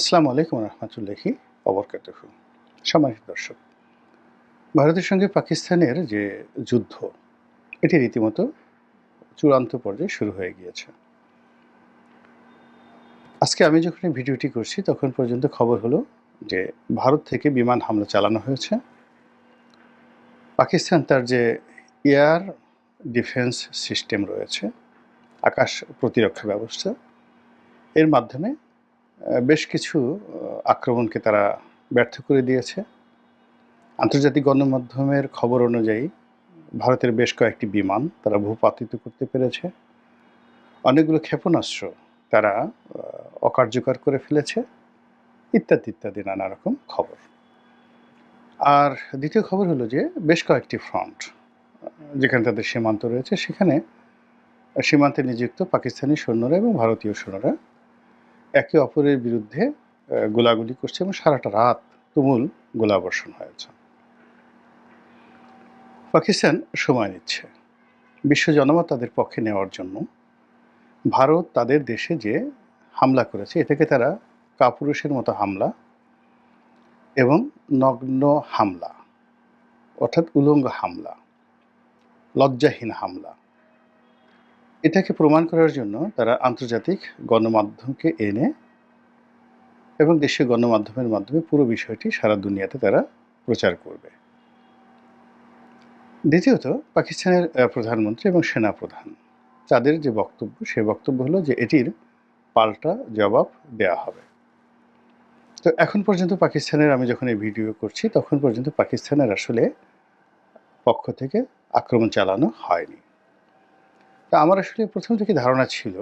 আসসালামু আলাইকুম রহমতুল্লাহি অবরকাত সম্মানিত দর্শক, ভারতের সঙ্গে পাকিস্তানের যে যুদ্ধ, এটি রীতিমতো চূড়ান্ত পর্যায়ে শুরু হয়ে গিয়েছে। আজকে আমি যখন এই ভিডিওটি করছি, তখন পর্যন্ত খবর হলো যে ভারত থেকে বিমান হামলা চালানো হয়েছে। পাকিস্তান তার যে এয়ার ডিফেন্স সিস্টেম রয়েছে, আকাশ প্রতিরক্ষা ব্যবস্থা, এর মাধ্যমে বেশ কিছু আক্রমণকে তারা ব্যর্থ করে দিয়েছে। আন্তর্জাতিক গণমাধ্যমের খবর অনুযায়ী ভারতের বেশ কয়েকটি বিমান তারা ভূপাতিত করতে পেরেছে। অনেকগুলো ক্ষেপণাস্ত্র তারা অকার্যকর করে ফেলেছে, ইত্যাদি ইত্যাদি নানা রকম খবর। আর দ্বিতীয় খবর হলো যে, বেশ কয়েকটি ফ্রন্ট, যেখানে তাদের সীমান্ত রয়েছে, সেখানে সীমান্তে নিযুক্ত পাকিস্তানি সৈন্যরা এবং ভারতীয় সৈন্যরা একে অপরের বিরুদ্ধে গোলাগুলি করছে এবং সারাটা রাত তুমুল গোলাবর্ষণ হয়েছে। পাকিস্তান সময় নিচ্ছে। বিশ্ব জনমত তাদের পক্ষে নেওয়ার জন্য। ভারত তাদের দেশে যে হামলা করেছে এটাকে তারা কাপুরুষের মতো হামলা এবং নগ্ন হামলা, অর্থাৎ উলঙ্গ হামলা, লজ্জাহীন হামলা। এটাকে প্রমাণ করার জন্য তারা আন্তর্জাতিক গণমাধ্যমকে এনে এবং দেশীয় গণমাধ্যমের মাধ্যমে পুরো বিষয়টি সারা দুনিয়াতে তারা প্রচার করবে। দ্বিতীয়ত, পাকিস্তানের প্রধানমন্ত্রী এবং সেনা প্রধান তাদের যে বক্তব্য, সে বক্তব্য হলো যে এটির পাল্টা জবাব দেয়া হবে। তো এখন পর্যন্ত পাকিস্তানের, আমি যখন এই ভিডিও করছি, তখন পর্যন্ত পাকিস্তানের আসলে পক্ষ থেকে আক্রমণ চালানো হয়নি। তা আমার আসলে প্রথম থেকে ধারণা ছিল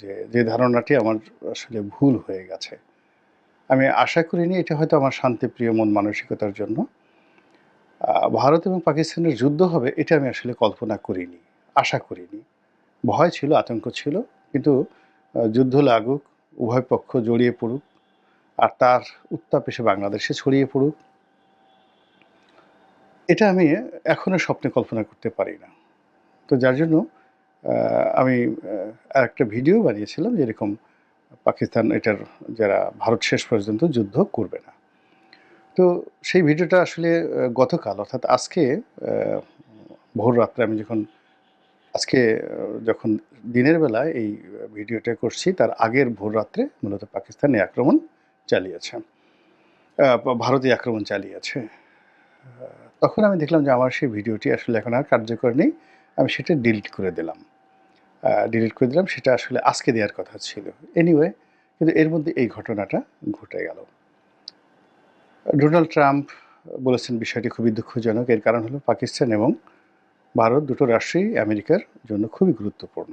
যে যে ধারণাটি আমার আসলে ভুল হয়ে গেছে। আমি আশা করিনি এটা হয়তো আমার শান্তিপ্রিয় মন মানসিকতার জন্য। ভারত এবং পাকিস্তানের যুদ্ধ হবে এটা আমি আসলে কল্পনা করিনি, আশা করিনি। ভয় ছিল, আতঙ্ক ছিল, কিন্তু যুদ্ধ লাগুক, উভয় পক্ষ জড়িয়ে পড়ুক, আর তার উত্তাপ এসে বাংলাদেশে ছড়িয়ে পড়ুক, এটা আমি এখনও স্বপ্নে কল্পনা করতে পারি না। তো যার জন্য আমি আহ, একটা ভিডিও বানিয়েছিলাম যেরকম পাকিস্তান এটার যারা ভারত শেষ পর্যন্ত যুদ্ধ করবে না। তো সেই ভিডিওটা আসলে গতকাল অর্থাৎ আজকে ভোর রাত্রে আমি যখন আজকে যখন দিনের বেলায় এই ভিডিওটা করছি তার আগের ভোর রাত্রে মূলত পাকিস্তান আক্রমণ চালিয়েছে। আহ, ভারতীয় আক্রমণ চালিয়েছে। তখন আমি দেখলাম যে আমার সেই ভিডিওটি আসলে এখন আর কার্যকর নেই। আমি সেটা ডিলিট করে দিলাম। ডিলিট করে দিলাম, সেটা আসলে আজকে দেওয়ার কথা ছিল। এনিওয়ে কিন্তু এর মধ্যে এই ঘটনাটা ঘটে গেল। ডোনাল্ড ট্রাম্প বলেছেন বিষয়টি খুবই দুঃখজনক। এর কারণ হলো পাকিস্তান এবং ভারত দুটো রাষ্ট্রই আমেরিকার জন্য খুবই গুরুত্বপূর্ণ।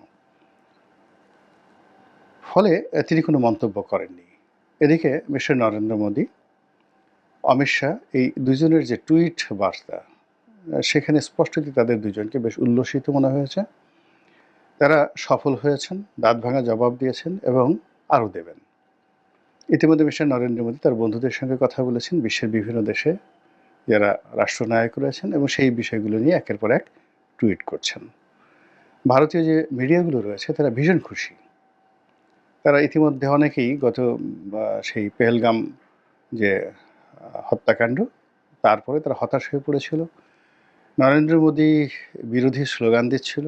ফলে তিনি কোনো মন্তব্য করেননি। এদিকে মিস্টার নরেন্দ্র মোদী, অমিত শাহ, এই দুজনের যে টুইট বার্তা সেখানে স্পষ্টতই তাদের দুজনকে বেশ উল্লসিত মনে হয়েছে। তারা সফল হয়েছেন, দাঁত ভাঙা জবাব দিয়েছেন এবং আরও দেবেন। ইতিমধ্যে মিস্টার নরেন্দ্র মোদী তার বন্ধুদের সঙ্গে কথা বলেছেন, বিশ্বের বিভিন্ন দেশে যারা রাষ্ট্রনায়ক রয়েছেন এবং সেই বিষয়গুলো নিয়ে একের পর এক টুইট করছেন। ভারতীয় যে মিডিয়াগুলো রয়েছে, তারা ভীষণ খুশি। তারা ইতিমধ্যে অনেকেই গত সেই পেহেলগাম যে হত্যাকাণ্ড, তারপরে তারা হতাশ হয়ে পড়েছিল। নরেন্দ্র মোদী বিরোধী স্লোগান দিচ্ছিল।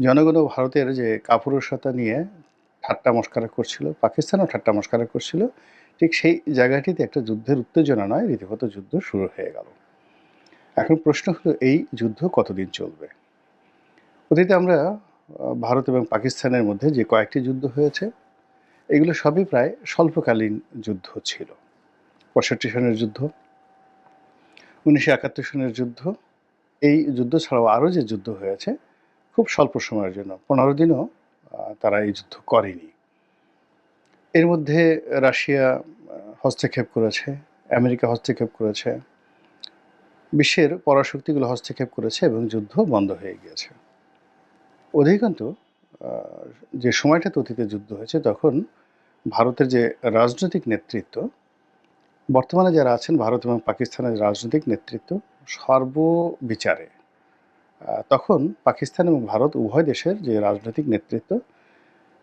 জনগণ ভারতের যে কাপুরুষতা নিয়ে ঠাট্টা মস্কারা করছিল, পাকিস্তানও ঠাট্টা মস্কারা করছিল, ঠিক সেই জায়গাটিতে একটা যুদ্ধের উত্তেজনা নয় রীতিগত যুদ্ধ শুরু হয়ে গেল। এখন প্রশ্ন হলো, এই যুদ্ধ কতদিন চলবে? অতীতে আমরা ভারত এবং পাকিস্তানের মধ্যে যে কয়েকটি যুদ্ধ হয়েছে, এগুলো সবই প্রায় স্বল্পকালীন যুদ্ধ ছিল। পঁয়ষট্টি সনের যুদ্ধ, উনিশশো একাত্তর সনের যুদ্ধ এই যুদ্ধ ছাড়াও আরও যে যুদ্ধ হয়েছে, খুব স্বল্প সময়ের জন্য, পনেরো দিনও তারা এই যুদ্ধ করেনি। এর মধ্যে রাশিয়া হস্তক্ষেপ করেছে, আমেরিকা হস্তক্ষেপ করেছে, বিশ্বের পরাশক্তিগুলো হস্তক্ষেপ করেছে এবং যুদ্ধ বন্ধ হয়ে গিয়েছে। অধিকান্ত যে সময়টাতে অতীতে যুদ্ধ হয়েছে, তখন ভারতের যে রাজনৈতিক নেতৃত্ব, বর্তমানে যারা আছেন, ভারত এবং পাকিস্তানের রাজনৈতিক নেতৃত্ব সর্ববিচারে। তখন পাকিস্তান এবং ভারত উভয় দেশের যে রাজনৈতিক নেতৃত্ব,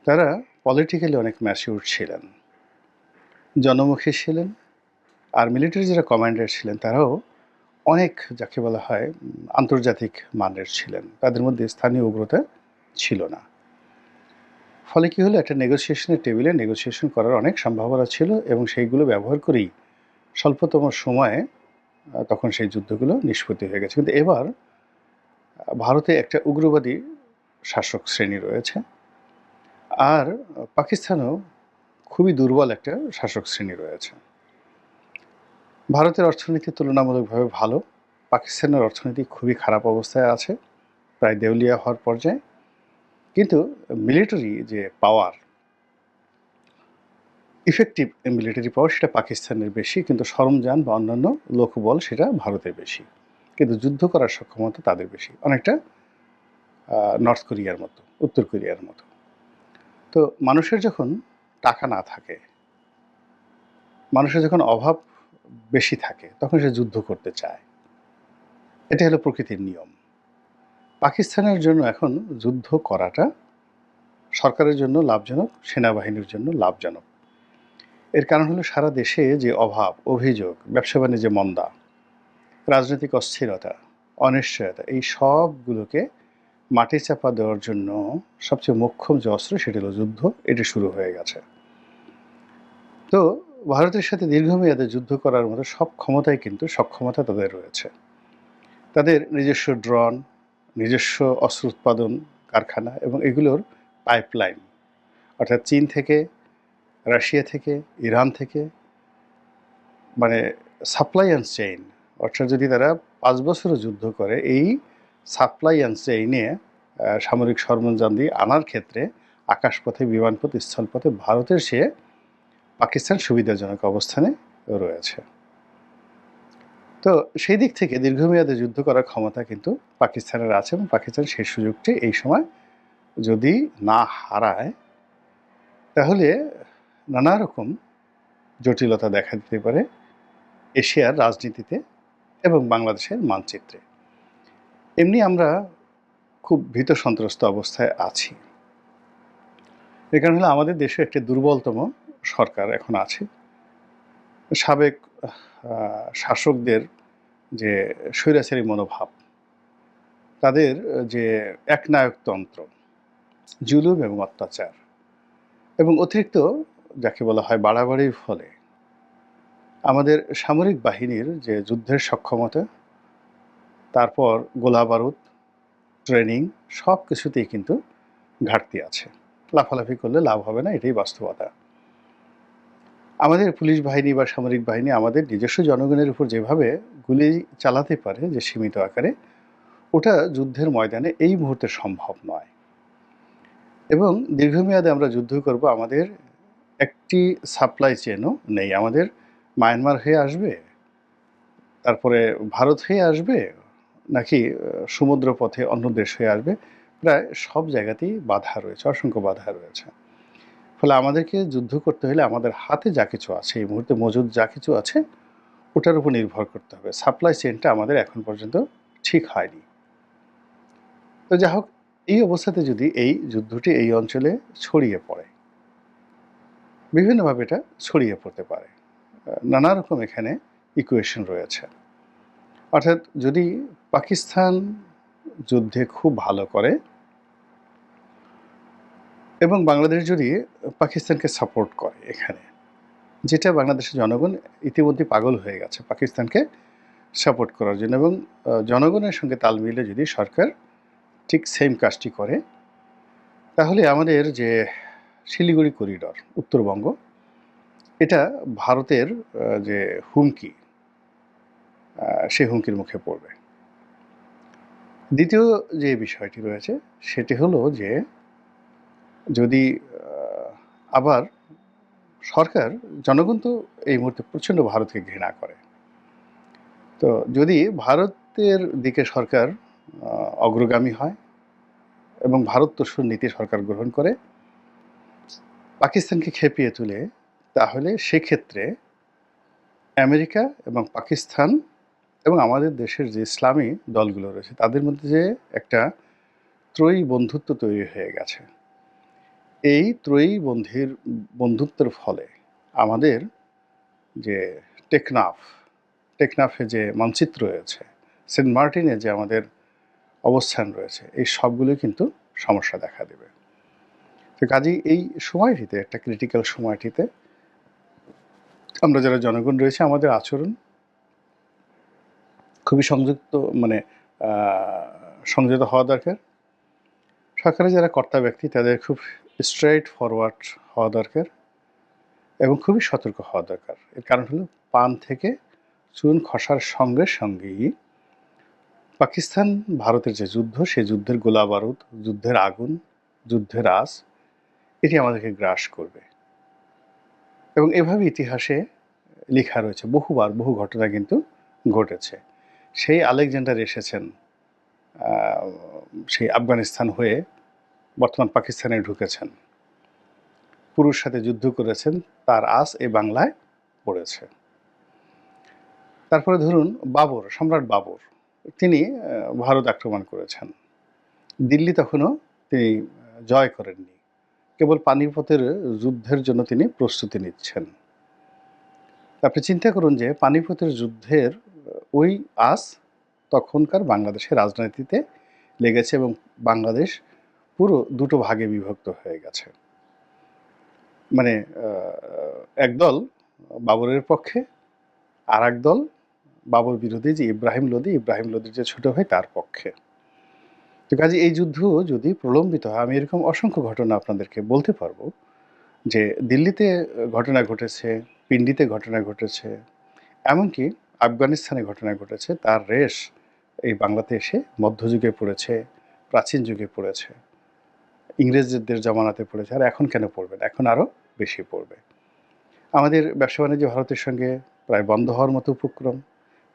তারা পলিটিক্যালি অনেক ম্যাচিউর ছিলেন। জনমুখী ছিলেন আর মিলিটারি যারা কমান্ডার ছিলেন, তারাও অনেক যাকে বলা হয় আন্তর্জাতিক মানের ছিলেন। তাদের মধ্যে স্থানীয় উগ্রতা ছিল না। ফলে কী হলো? একটা নেগোসিয়েশনের টেবিলে নেগোসিয়েশন করার অনেক সম্ভাবনা ছিল এবং সেইগুলো ব্যবহার করেই স্বল্পতম সময়ে তখন সেই যুদ্ধগুলো নিষ্পত্তি হয়ে গেছে। কিন্তু এবার ভারতে একটা উগ্রবাদী শাসক শ্রেণি রয়েছে আর পাকিস্তানও খুবই দুর্বল একটা শাসক শ্রেণি রয়েছে। ভারতের অর্থনীতি তুলনামূলকভাবে ভালো, পাকিস্তানের অর্থনীতি খুবই খারাপ অবস্থায় আছে, প্রায় দেউলিয়া হওয়ার পর্যায়ে। কিন্তু মিলিটারি যে পাওয়ার ইফেক্টিভ মিলিটারি পাওয়ার সেটা পাকিস্তানের বেশি, কিন্তু সরঞ্জাম বা অন্যান্য লোকবল সেটা ভারতের বেশি। কিন্তু যুদ্ধ করার সক্ষমতা তাদের বেশি। অনেকটা নর্থ কোরিয়ার মতো, উত্তর কোরিয়ার মতো। তো মানুষের যখন টাকা না থাকে, মানুষের যখন অভাব বেশি থাকে, তখন সে যুদ্ধ করতে চায়। এটা হলো প্রকৃতির নিয়ম। পাকিস্তানের জন্য এখন যুদ্ধ করাটা সরকারের জন্য লাভজনক, সেনাবাহিনীর জন্য লাভজনক। এর কারণ হলো সারা দেশে যে অভাব, অভিযোগ, ব্যবসা বাণিজ্যে মন্দা, রাজনৈতিক অস্থিরতা, অনিশ্চয়তা, এই সবগুলোকে মাটি চাপা দেওয়ার জন্য সবচেয়ে মোক্ষম যে অস্ত্র সেটি হলো যুদ্ধ, এটি শুরু হয়ে গেছে। তো ভারতের সাথে দীর্ঘমেয়াদে যুদ্ধ করার মতো সব ক্ষমতাই কিন্তু সক্ষমতা তাদের রয়েছে। তাদের নিজস্ব ড্রোন, নিজস্ব অস্ত্র উৎপাদন কারখানা এবং এগুলোর পাইপলাইন, অর্থাৎ চীন থেকে রাশিয়া থেকে, ইরান থেকে মানে সাপ্লাই অ্যান্ড চেইন অর্থাৎ যদি তারা পাঁচ বছরও যুদ্ধ করে, এই সাপ্লাই অ্যান্ড চেইনে সামরিক সরঞ্জাম দিয়ে আনার ক্ষেত্রে আকাশপথে, বিমানপথে, স্থলপথে ভারতের সে পাকিস্তান সুবিধাজনক অবস্থানে রয়েছে। তো সেই দিক থেকে দীর্ঘমেয়াদে যুদ্ধ করার ক্ষমতা কিন্তু পাকিস্তানের আছে এবং পাকিস্তান সেই সুযোগটি এই সময় যদি না হারায়, তাহলে নানা রকম জটিলতা দেখা দিতে পারে এশিয়ার রাজনীতিতে এবং বাংলাদেশের মানচিত্রে। এমনি আমরা খুব ভীত সন্ত্রস্ত অবস্থায় আছি। এর কারণ হলো আমাদের দেশে একটি দুর্বলতম সরকার এখন আছে। সাবেক শাসকদের যে স্বৈরাচারী মনোভাব, তাদের যে একনায়কতন্ত্র, জুলুম এবং অত্যাচার এবং অতিরিক্ত যাকে বলা হয় বাড়াবাড়ির ফলে, আমাদের সামরিক বাহিনীর যে যুদ্ধের সক্ষমতা, তারপর গোলা বারুদ, ট্রেনিং, সব কিছুতেই কিন্তু ঘাটতি আছে। লাফালাফি করলে লাভ হবে না, এটাই বাস্তবতা। আমাদের পুলিশ বাহিনী বা সামরিক বাহিনী আমাদের নিজস্ব জনগণের উপর যেভাবে গুলি চালাতে পারে যে সীমিত আকারে, ওটা যুদ্ধের ময়দানে এই মুহূর্তে সম্ভব নয়। এবং দীর্ঘমেয়াদে আমরা যুদ্ধ করব আমাদের একটি সাপ্লাই চেনও নেই। আমাদের মায়ানমার হয়ে আসবে, তারপরে ভারত হয়ে আসবে, নাকি সমুদ্র পথে অন্য দেশ হয়ে আসবে, প্রায় সব জায়গাতেই বাধা রয়েছে, অসংখ্য বাধা রয়েছে। ফলে আমাদেরকে যুদ্ধ করতে হলে আমাদের হাতে যা কিছু আছে, এই মুহূর্তে মজুদ যা কিছু আছে, ওটার উপর নির্ভর করতে হবে। সাপ্লাই চেনটা আমাদের এখন পর্যন্ত ঠিক হয়নি। তো যা হোক এই অবস্থাতে যদি এই যুদ্ধটি এই অঞ্চলে ছড়িয়ে পড়ে বিভিন্নভাবে এটা ছড়িয়ে পড়তে পারে। নানা রকম এখানে ইকুয়েশন রয়েছে। অর্থাৎ যদি পাকিস্তান যুদ্ধে খুব ভালো করে এবং বাংলাদেশ যদি পাকিস্তানকে সাপোর্ট করে এখানে, যেটা বাংলাদেশের জনগণ ইতিমধ্যে পাগল হয়ে গেছে পাকিস্তানকে সাপোর্ট করার জন্য এবং জনগণের সঙ্গে তাল মিলে যদি সরকার ঠিক সেম কাজটি করে, তাহলে আমাদের যে শিলিগুড়ি করিডর, উত্তরবঙ্গ। এটা ভারতের যে হুমকি সে হুমকির মুখে পড়বে। দ্বিতীয় যে বিষয়টি রয়েছে, সেটি হলো যে যদি আবার সরকার, জনগণ তো এই মুহূর্তে প্রচণ্ড ভারতকে ঘৃণা করে। তো যদি ভারতের দিকে সরকার অগ্রগামী হয় এবং ভারত তোষণ নীতি সরকার গ্রহণ করে পাকিস্তানকে খেপিয়ে তুলে, তাহলে সেক্ষেত্রে আমেরিকা এবং পাকিস্তান এবং আমাদের দেশের যে ইসলামী দলগুলো রয়েছে, তাদের মধ্যে যে একটা ত্রয়ী বন্ধুত্ব তৈরি হয়ে গেছে। এই ত্রয়ী বন্ধির, বন্ধুত্বের ফলে আমাদের যে টেকনাফ, টেকনাফে যে মানচিত্র রয়েছে, সেন্ট মার্টিনে যে আমাদের অবস্থান রয়েছে, এই সবগুলো কিন্তু সমস্যা দেখা দেবে। তো কাজেই এই সময়টিতে, একটা ক্রিটিক্যাল সময়টিতে আমরা যারা জনগণ রয়েছে, আমাদের আচরণ খুবই সংযুক্ত মানে সংযত হওয়া দরকার। সরকারের যারা কর্তা ব্যক্তি, তাদের খুব স্ট্রেট ফরওয়ার্ড হওয়া দরকার এবং খুবই সতর্ক হওয়া দরকার। এর কারণ হলো, পান থেকে চুন খসার সঙ্গে সঙ্গেই পাকিস্তান ভারতের যে যুদ্ধ সেই যুদ্ধের গোলা বারুদ, যুদ্ধের আগুন, যুদ্ধের আস এটি আমাদেরকে গ্রাস করবে। এবং এভাবে ইতিহাসে লেখা রয়েছে, বহুবার বহু ঘটনা কিন্তু ঘটেছে। সেই আলেকজান্ডার এসেছেন সেই আফগানিস্তান হয়ে বর্তমান পাকিস্তানে ঢুকেছেন। পুরুষ সাথে যুদ্ধ করেছেন, তার আস এ বাংলায় পড়েছে। তারপরে ধরুন বাবর, সম্রাট বাবর, তিনি ভারত আক্রমণ করেছেন। দিল্লি তখনও তিনি জয় করেননি। কেবল পানিপথের যুদ্ধের জন্য তিনি প্রস্তুতি নিচ্ছেন। আপনি চিন্তা করুন যে পানিপথের যুদ্ধের ওই আস তখনকার বাংলাদেশের রাজনীতিতে লেগেছে এবং বাংলাদেশ পুরো দুটো ভাগে বিভক্ত হয়ে গেছে। মানে একদল বাবরের পক্ষে আর দল বাবর বিরোধী যে ইব্রাহিম লোদি ইব্রাহিম লোদির যে ছোট ভাই তার পক্ষে। তো কাজে এই যুদ্ধ যদি প্রলম্বিত হয়, আমি এরকম অসংখ্য ঘটনা আপনাদেরকে বলতে পারব যে দিল্লিতে ঘটনা ঘটেছে, পিন্ডিতে ঘটনা ঘটেছে, এমনকি আফগানিস্তানে ঘটনা ঘটেছে, তার রেশ এই বাংলাতে এসে মধ্যযুগে পড়েছে, প্রাচীন যুগে পড়েছে, ইংরেজদের জমানাতে পড়েছে, আর এখন কেন পড়বে না? এখন আরও বেশি পড়বে। আমাদের ব্যবসা বাণিজ্য ভারতের সঙ্গে প্রায় বন্ধ হওয়ার মতো উপক্রম,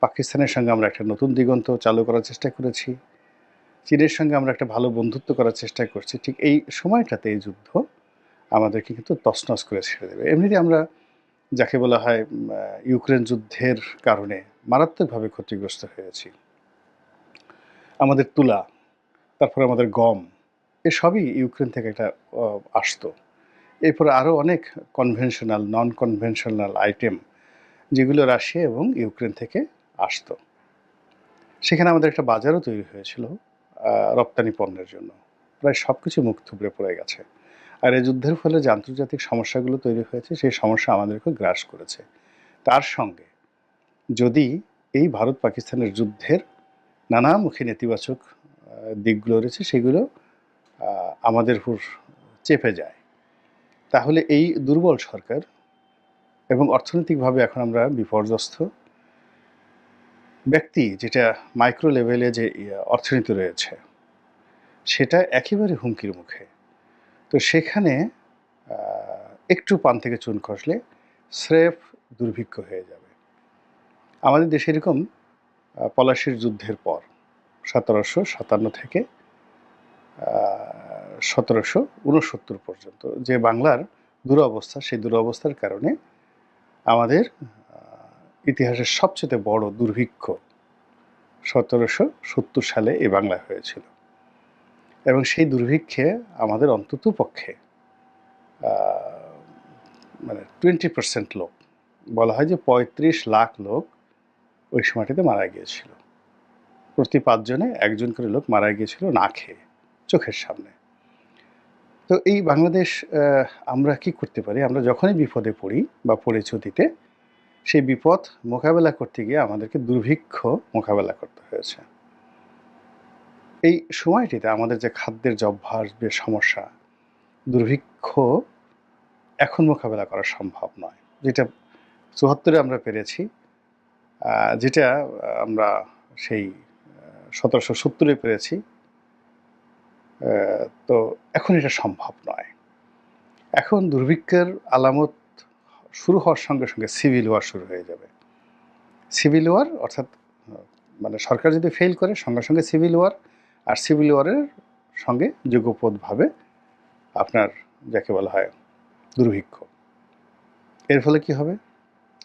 পাকিস্তানের সঙ্গে আমরা একটা নতুন দিগন্ত চালু করার চেষ্টা করেছি। চীনের সঙ্গে আমরা একটা ভালো বন্ধুত্ব করার চেষ্টা করছি। ঠিক এই সময়টাতে এই যুদ্ধ আমাদেরকে কিন্তু তছনছ করে ছেড়ে দেবে। এমনিতে আমরা যাকে বলা হয় ইউক্রেন যুদ্ধের কারণে মারাত্মকভাবে ক্ষতিগ্রস্ত হয়েছি। আমাদের তুলা, তারপরে আমাদের গম এসবই ইউক্রেন থেকে একটা আসতো। এরপরে আরও অনেক কনভেনশনাল নন কনভেনশনাল আইটেম যেগুলো রাশিয়া এবং ইউক্রেন থেকে আসতো। সেখানে আমাদের একটা বাজারও তৈরি হয়েছিল। রপ্তানি পণ্যের জন্য। প্রায় সব কিছু মুখ থুবড়ে পড়ে গেছে। আর এই যুদ্ধের ফলে যে আন্তর্জাতিক সমস্যাগুলো তৈরি হয়েছে, সেই সমস্যা আমাদেরকে গ্রাস করেছে। তার সঙ্গে যদি এই ভারত পাকিস্তানের যুদ্ধের নানামুখী নেতিবাচক দিকগুলো রয়েছে, সেগুলো আমাদের উপর চেপে যায়, তাহলে এই দুর্বল সরকার এবং অর্থনৈতিকভাবে এখন আমরা বিপর্যস্ত ব্যক্তি যেটা মাইক্রো লেভেলে যে অর্থনীতি রয়েছে, সেটা একেবারে হুমকির মুখে। তো সেখানে একটু পান থেকে চুন খসলে স্রেফ দুর্ভিক্ষ হয়ে যাবে। আমাদের দেশে এরকম পলাশির যুদ্ধের পর সতেরোশো সাতান্ন থেকে সতেরোশো উনসত্তর পর্যন্ত যে বাংলার দুরবস্থা, সেই দুরবস্থার কারণে আমাদের ইতিহাসের সবচেয়ে বড় দুর্ভিক্ষ সতেরোশো সত্তর সালে এই বাংলায় হয়েছিল। এবং সেই দুর্ভিক্ষে আমাদের অন্তত পক্ষে মানে টোয়েন্টি পার্সেন্ট লোক, বলা হয় যে পঁয়ত্রিশ লাখ লোক ওই সময়টিতে মারা গিয়েছিল। প্রতি পাঁচজনে একজন করে লোক মারা গিয়েছিল না খেয়ে, চোখের সামনে। তো এই বাংলাদেশ আমরা কি করতে পারি? আমরা যখনই বিপদে পড়ি বা পড়েছি অতীতে সেই বিপদ মোকাবেলা করতে গিয়ে আমাদেরকে দুর্ভিক্ষ মোকাবেলা করতে হয়েছে। এই সময়টিতে আমাদের যে খাদ্যের যে অভ্যাস, যে সমস্যা, দুর্ভিক্ষ এখন মোকাবেলা করা সম্ভব নয়। যেটা চুয়াত্তরে আমরা পেরেছি যেটা আমরা সেই সতেরোশো সত্তরে পেরেছি তো এখন এটা সম্ভব নয়। এখন দুর্ভিক্ষের আলামত শুরু হওয়ার সঙ্গে সঙ্গে সিভিল ওয়ার শুরু হয়ে যাবে। সিভিল ওয়ার অর্থাৎ মানে সরকার যদি ফেল করে, সঙ্গে সঙ্গে সিভিল ওয়ার আর সিভিল ওয়ারের সঙ্গে যুগপথভাবে আপনার যাকে বলা হয় দুর্ভিক্ষ। এর ফলে কি হবে?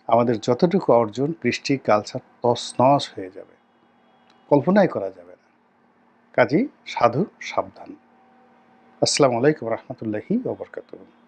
আমাদের যতটুকু অর্জন, কৃষ্টি কালচার তছনছ হয়ে যাবে। কল্পনাই করা যাবে না। কাজী সাধু সাবধান। আসসালামু আলাইকুম রহমতুল্লাহি ওবরকাতুহ